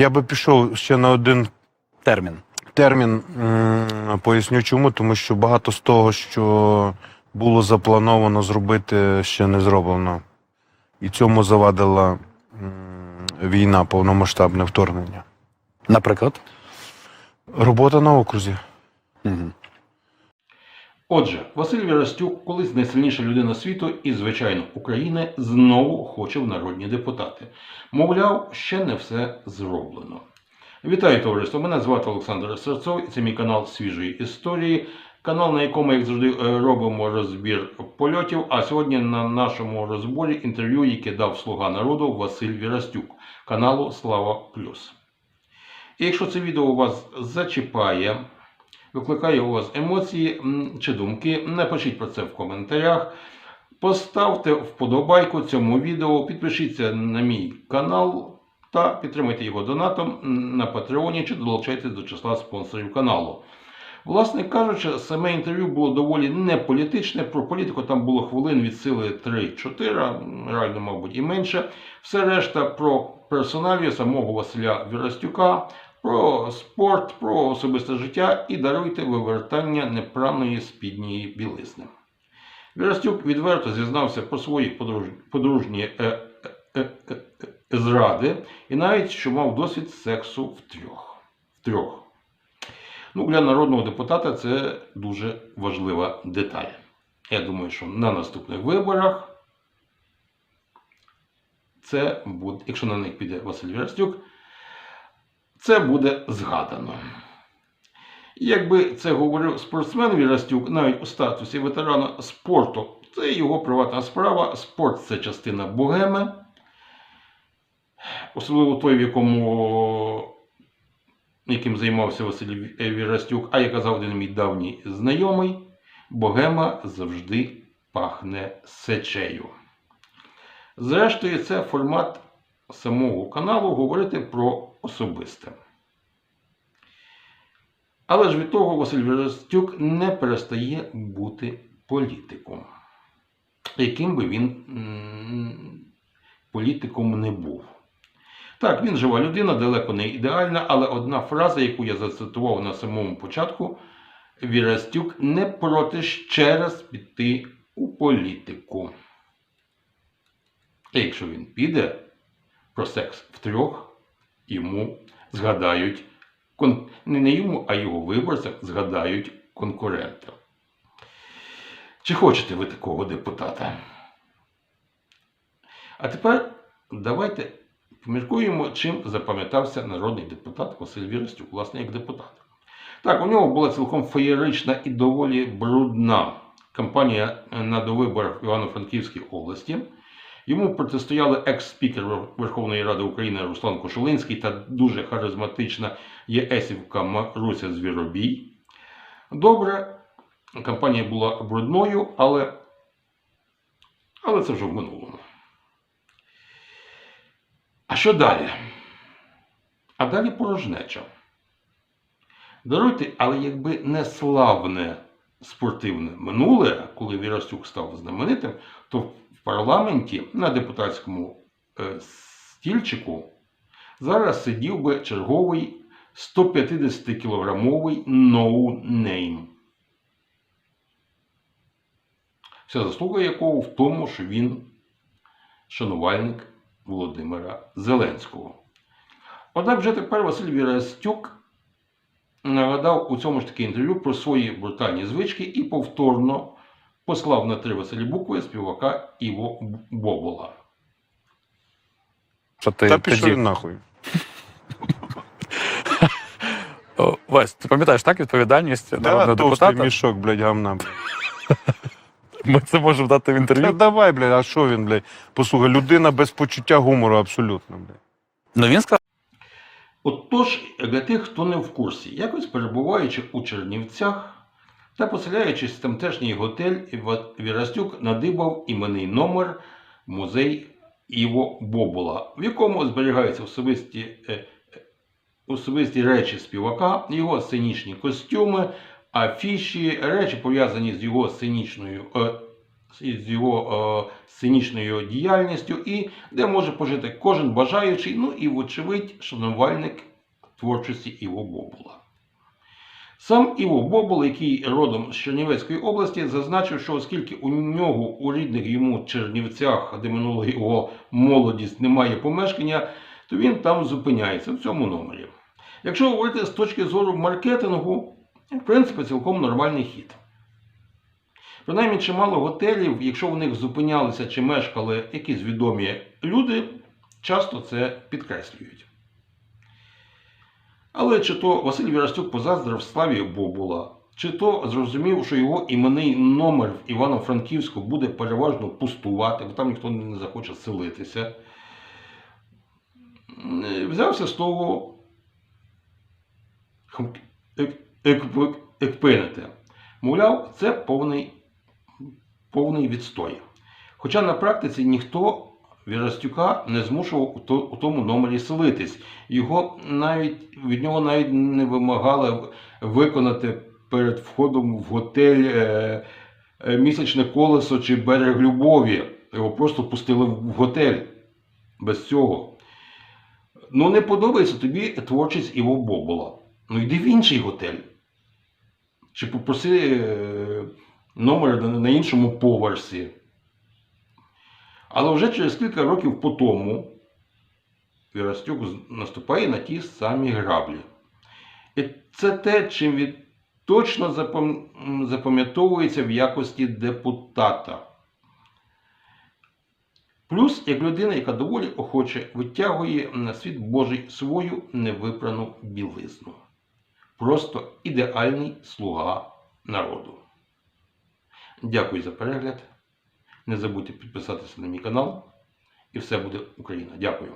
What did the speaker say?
Я би пішов ще на один Термін. термін. Поясню чому, тому що багато з того, що було заплановано зробити, ще не зроблено. І цьому завадила війна, повномасштабне вторгнення. Наприклад. Робота на окрузі. Угу. Отже, Василь Вірастюк, колись найсильніша людина світу і, звичайно, України, знову хоче в народні депутати. Мовляв, ще не все зроблено. Вітаю, товариство! Мене звати Олександр Серцов, і це мій канал свіжої історії. Канал, на якому, як завжди, е, робимо розбір польотів. А сьогодні на нашому розборі інтерв'ю, яке дав слуга народу Василь Вірастюк каналу Слава Плюс. І якщо це відео вас зачіпає, викликає у вас емоції чи думки, напишіть про це в коментарях. Поставте вподобайку цьому відео, підпишіться на мій канал та підтримайте його донатом на Патреоні чи долучайтесь до числа спонсорів каналу. Власне кажучи, саме інтерв'ю було доволі не політичне. Про політику там було хвилин від сили 3-4, реально, мабуть, і менше. Все решта про персоналію самого Василя Вірастюка, про спорт, про особисте життя і даруйте вивертання непраної спідньої білизни. Вірастюк відверто зізнався про свої подружні е, е, е, зради і навіть що мав досвід сексу втрьох. втрьох. Ну, для народного депутата це дуже важлива деталь. Я думаю, що на наступних виборах це буде, якщо на них піде Василь Вірастюк, це буде згадано. Якби це говорив спортсмен Вірастюк, навіть у статусі ветерана спорту, це його приватна справа. Спорт це частина богеми. Особливо той, в якому яким займався Василь Вірастюк, а як казав один мій давній знайомий, богема завжди пахне сечею. Зрештою, це формат самого каналу говорити про особисте. Але ж від того Василь Вірастюк не перестає бути політиком. Яким би він політиком не був. Так, він жива людина, далеко не ідеальна, але одна фраза, яку я зацитував на самому початку, Вірастюк не проти ще раз піти у політику. Якщо він піде про секс втрьох, йому згадають, не йому, а його виборцям згадають конкурента. Чи хочете ви такого депутата? А тепер давайте поміркуємо, чим запам'ятався народний депутат Василь Вірастюк, власне, як депутат. Так, у нього була цілком феєрична і доволі брудна кампанія на довиборах в Івано-Франківській області. Йому протистояли екс-спікер Верховної Ради України Руслан Кошулинський та дуже харизматична єесівка Маруся Звіробій. Добре, кампанія була брудною, але, але це вже в минулому. А що далі? А далі порожнеча. Даруйте, але якби не славне спортивне минуле, коли Вірастюк став знаменитим, то в парламенті на депутатському е, стільчику зараз сидів би черговий 150-кілограмовий ноунейм. Вся заслуга якого в тому, що він шанувальник Володимира Зеленського. Однак вже тепер Василь Вірастюк нагадав у цьому ж таки інтерв'ю про свої брутальні звички і повторно послав на три Василі букви співака Іво Бобола. Що ти Та пішов він нахуй. О, Вась, ти пам'ятаєш так відповідальність Да, народного товстий мішок, блядь, гамна. блядь. Ми це можемо дати в Та інтерв'ю. давай, блядь, а що він, блядь? Послухай, людина без почуття гумору абсолютно, блядь. Ну він сказав, Отож, для тих, хто не в курсі, якось перебуваючи у Чернівцях та поселяючись в тамтешній готель, Вірастюк надибав іменний номер музей Іво Бобола, в якому зберігаються особисті, е, особисті речі співака, його сценічні костюми, афіші, речі пов'язані з його сценічною е, з його е, сценічною діяльністю, і де може пожити кожен бажаючий, ну і, вочевидь, шанувальник творчості Іво Бобула. Сам Іво Бобул, який родом з Чернівецької області, зазначив, що оскільки у нього у рідних йому Чернівцях, де минула його молодість, немає помешкання, то він там зупиняється в цьому номері. Якщо говорити з точки зору маркетингу, в принципі, цілком нормальний хід. Принаймні, чимало готелів, якщо в них зупинялися чи мешкали якісь відомі люди, часто це підкреслюють. Але чи то Василь Вірастюк позаздрив славі Бобула, чи то зрозумів, що його іменний номер в Івано-Франківську буде переважно пустувати, бо там ніхто не захоче селитися. Е, Взявся з того екпинити. Мовляв, це повний, повний відстой. Хоча на практиці ніхто Вірастюка не змушував у тому номері селитись. Його навіть від нього навіть не вимагали виконати перед входом в готель е, е, місячне колесо чи берег любові. Його просто пустили в готель без цього. Ну, не подобається тобі творчість Іво Бобола. Ну йди в інший готель. Чи попроси е, номер на, на іншому поверсі. Але вже через кілька років по тому Вірастюк наступає на ті самі граблі. І це те, чим він точно запам'ятовується в якості депутата. Плюс, як людина, яка доволі охоче витягує на світ Божий свою невипрану білизну. Просто ідеальний слуга народу. Дякую за перегляд. Не забудьте підписатися на мій канал. І все буде Україна. Дякую.